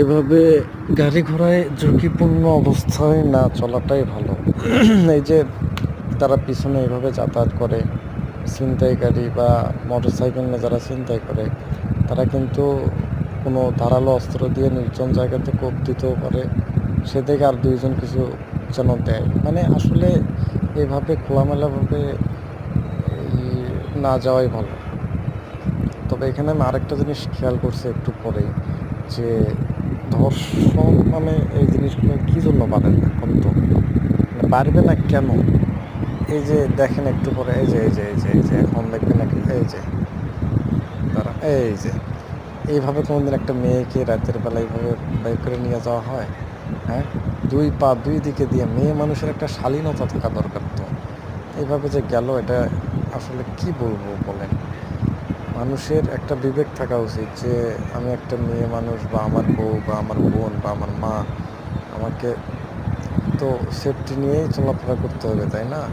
এভাবে গাড়ি ঘোড়ায় ঝুঁকিপূর্ণ অবস্থায় না চলাটাই ভালো। এই যে তারা পিছনে এভাবে যাতায়াত করে ছিনতাইকারী বা মোটর সাইকেল নিয়ে যারা ছিনতাই করে, তারা কিন্তু কোনো ধারালো অস্ত্র দিয়ে নির্জন জায়গাতে কোপ দিতেও পারে। সে থেকে আর দুইজন কিছু যেন দেয়। মানে আসলে এভাবে খোলামেলাভাবে না যাওয়াই ভালো। তবে এখানে আমি আরেকটা জিনিস খেয়াল করছি একটু পরেই, যে ধর্ষণ মানে এই জিনিসগুলো কী জন্য বাড়ে না তো? মানে বাড়বে না কেন? এই যে দেখেন একটু পরে, এই যে এই যে এই যে এই যে, এখন দেখবেন এই যে তারা এই যে। এইভাবে কোনোদিন একটা মেয়েকে রাতের বেলা এইভাবে বাইক করে নিয়ে যাওয়া হয়? হ্যাঁ? দুই পা দুই দিকে দিয়ে মেয়ে মানুষের একটা শালীনতা থাকা দরকার তো। এইভাবে যে গেল, এটা আসলে কি বলব বলেন? মানুষের একটা বিবেক থাকা উচিত যে আমি একটা মেয়ে মানুষ বা আমার বউ বা আমার বোন বা আমার মা, আমাকে তো সেফটি নিয়েই চলাফেরা করতে হবে, তাই না?